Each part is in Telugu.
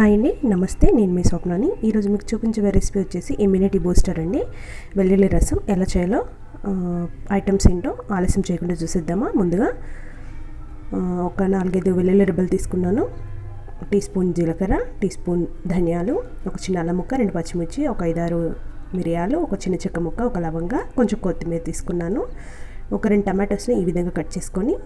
హాయ్ అండి నమస్తే నేను మీ స్వప్నాని. ఈరోజు మీకు చూపించే రెసిపీ వచ్చేసి ఇమ్యూనిటీ బూస్టర్ అండి. వెల్లుల్లి రసం ఎలా చేయాలో ఐటమ్స్ ఏంటో ఆలస్యం చేయకుండా చూసేద్దామా? ముందుగా ఒక నాలుగైదు వెల్లుల్లి రెబ్బలు తీసుకున్నాను. టీ స్పూన్ జీలకర్ర టీ స్పూన్ ధనియాలు ఒక చిన్న అల్లం ముక్క రెండు పచ్చిమిర్చి ఒక ఐదారు మిరియాలు ఒక చిన్న చెక్క ముక్క ఒక లవంగా కొంచెం కొత్తిమీర తీసుకున్నాను. ఒక రెండు టమాటోస్ని ఈ విధంగా కట్ చేసుకొని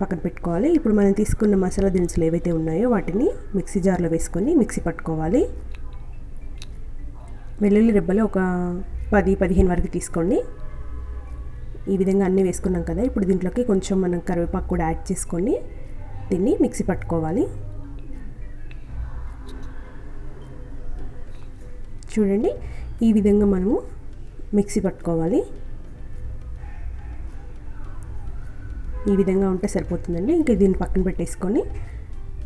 పక్కన పెట్టుకోవాలి. ఇప్పుడు మనం తీసుకున్న మసాలా దినుసులు ఏవైతే ఉన్నాయో వాటిని మిక్సీ జార్లో వేసుకొని మిక్సీ పట్టుకోవాలి. వెల్లుల్లి రెబ్బలు ఒక పది పదిహేను వరకు తీసుకోండి. ఈ విధంగా అన్నీ వేసుకున్నాం కదా ఇప్పుడు దీంట్లోకి కొంచెం మనం కరివేపాకు కూడా యాడ్ చేసుకొని దీన్ని మిక్సీ పట్టుకోవాలి. చూడండి ఈ విధంగా మనము మిక్సీ పట్టుకోవాలి. ఈ విధంగా ఉంటే సరిపోతుందండి. ఇంకా దీన్ని పక్కన పెట్టేసుకొని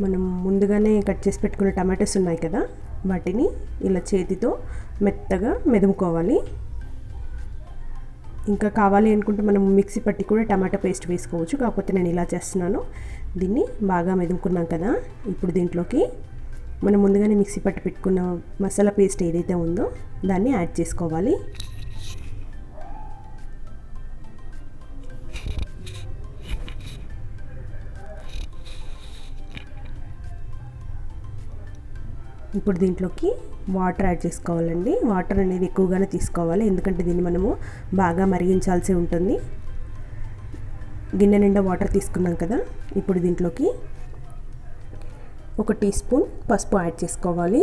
మనం ముందుగానే కట్ చేసి పెట్టుకున్న టమాటోస్ ఉన్నాయి కదా వాటిని ఇలా చేతితో మెత్తగా మెదుముకోవాలి. ఇంకా కావాలి అనుకుంటే మనం మిక్సీ పట్టి కూడా టమాటా పేస్ట్ వేసుకోవచ్చు. కాకపోతే నేను ఇలా చేస్తున్నాను. దీన్ని బాగా మెదుముకున్నాం కదా ఇప్పుడు దీంట్లోకి మనం ముందుగానే మిక్సీ పట్టి పెట్టుకున్న మసాలా పేస్ట్ ఏదైతే ఉందో దాన్ని యాడ్ చేసుకోవాలి. ఇప్పుడు దీంట్లోకి వాటర్ యాడ్ చేసుకోవాలండి. వాటర్ అనేది ఎక్కువగానే తీసుకోవాలి. ఎందుకంటే దీన్ని మనము బాగా మరిగించాల్సి ఉంటుంది. గిన్నె నిండా వాటర్ తీసుకున్నాం కదా. ఇప్పుడు దీంట్లోకి ఒక టీ స్పూన్ పసుపు యాడ్ చేసుకోవాలి.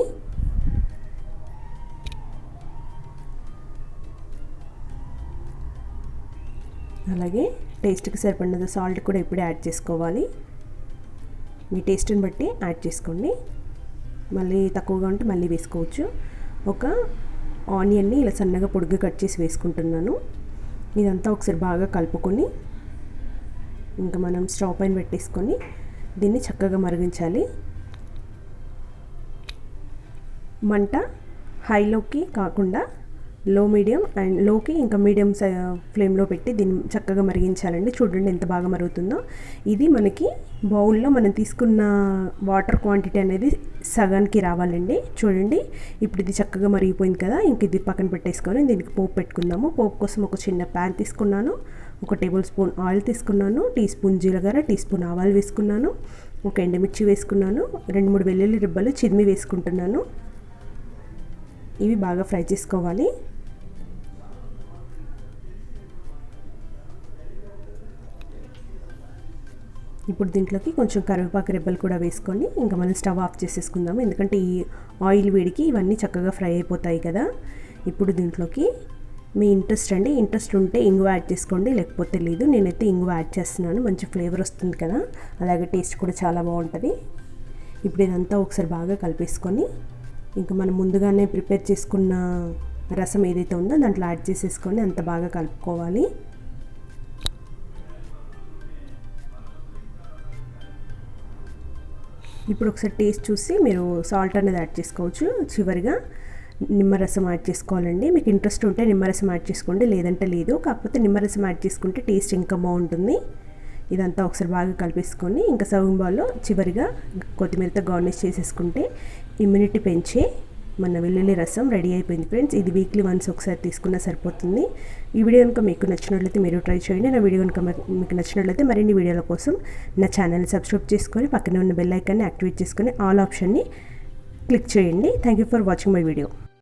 అలాగే టేస్ట్కి సరిపడినంత సాల్ట్ కూడా ఇప్పుడే యాడ్ చేసుకోవాలి. మీ టేస్ట్ని బట్టి యాడ్ చేసుకోండి. మళ్ళీ తక్కువగా ఉంటే మళ్ళీ వేసుకోవచ్చు. ఒక ఆనియన్ని ఇలా సన్నగా పొడుగు కట్ చేసి వేసుకుంటున్నాను. ఇదంతా ఒకసారి బాగా కలుపుకొని ఇంకా మనం స్టవ్ పైన పెట్టేసుకొని దీన్ని చక్కగా మరిగించాలి. మంట హైలోకి కాకుండా లో మీడియం అండ్లోకి ఇంకా మీడియం ఫ్లేమ్లో పెట్టి దీన్ని చక్కగా మరిగించాలండి. చూడండి ఎంత బాగా మరుగుతుందో. ఇది మనకి బౌల్లో మనం తీసుకున్న వాటర్ క్వాంటిటీ అనేది సగానికి రావాలండి. చూడండి. ఇప్పుడు ఇది చక్కగా మరిగిపోయింది కదా. ఇంక ఇది పక్కన పెట్టేసుకొని దీనికి పోపు పెట్టుకుందాము. పోపు కోసం ఒక చిన్న ప్యాన్ తీసుకున్నాను. ఒక టేబుల్ స్పూన్ ఆయిల్ తీసుకున్నాను. టీ స్పూన్ జీలకర్ర టీ స్పూన్ ఆవాలు వేసుకున్నాను. ఒక ఎండుమిర్చి వేసుకున్నాను. రెండు మూడు వెల్లుల్లి రిబ్బలు చిరిమి వేసుకుంటున్నాను. ఇవి బాగా ఫ్రై చేసుకోవాలి. ఇప్పుడు దీంట్లోకి కొంచెం కరివేపాకు రెబ్బలు కూడా వేసుకొని ఇంకా మనం స్టవ్ ఆఫ్ చేసేసుకుందాం ఎందుకంటే ఈ ఆయిల్ వేడికి ఇవన్నీ చక్కగా ఫ్రై అయిపోతాయి కదా. ఇప్పుడు దీంట్లోకి మీ ఇంట్రెస్ట్ అండి. ఇంట్రెస్ట్ ఉంటే ఇంగు యాడ్ చేసుకోండి లేకపోతే లేదు. నేనైతే ఇంగు యాడ్ చేస్తున్నాను. మంచి ఫ్లేవర్ వస్తుంది కదా. అలాగే టేస్ట్ కూడా చాలా బాగుంటుంది. ఇప్పుడు ఇదంతా ఒకసారి బాగా కలిపేసుకొని ఇంకా మనం ముందుగానే ప్రిపేర్ చేసుకున్న రసం ఏదైతే ఉందో దాంట్లో యాడ్ చేసేసుకొని అంత బాగా కలుపుకోవాలి. ఇప్పుడు ఒకసారి టేస్ట్ చూసి మీరు సాల్ట్ అనేది యాడ్ చేసుకోవచ్చు చివరిగా నిమ్మరసం యాడ్ చేసుకోవాలండి. మీకు ఇంట్రెస్ట్ ఉంటే నిమ్మరసం యాడ్ చేసుకోండి లేదంటే లేదు. కాకపోతే నిమ్మరసం యాడ్ చేసుకుంటే టేస్ట్ ఇంకా బాగుంటుంది. ఇదంతా ఒకసారి బాగా కలిపేసుకొని ఇంకా సర్వింగ్ చివరిగా కొత్తిమీరతో గార్నిష్ చేసేసుకుంటే ఇమ్యూనిటీ పెంచే మన వెల్లుల్లి రసం రెడీ అయిపోయింది ఫ్రెండ్స్. ఇది వీక్లీ వన్స్ ఒకసారి తీసుకున్నా సరిపోతుంది. ఈ వీడియో కనుక మీకు నచ్చినట్లయితే మీరు ట్రై చేయండి. నా వీడియో కనుక మీకు నచ్చినట్లయితే మరిన్ని వీడియోల కోసం నా ఛానల్ని సబ్స్క్రైబ్ చేసుకొని పక్కనే ఉన్న బెల్ ఐకాన్ని యాక్టివేట్ చేసుకొని ఆల్ ఆప్షన్ని క్లిక్ చేయండి. Thank you for watching my video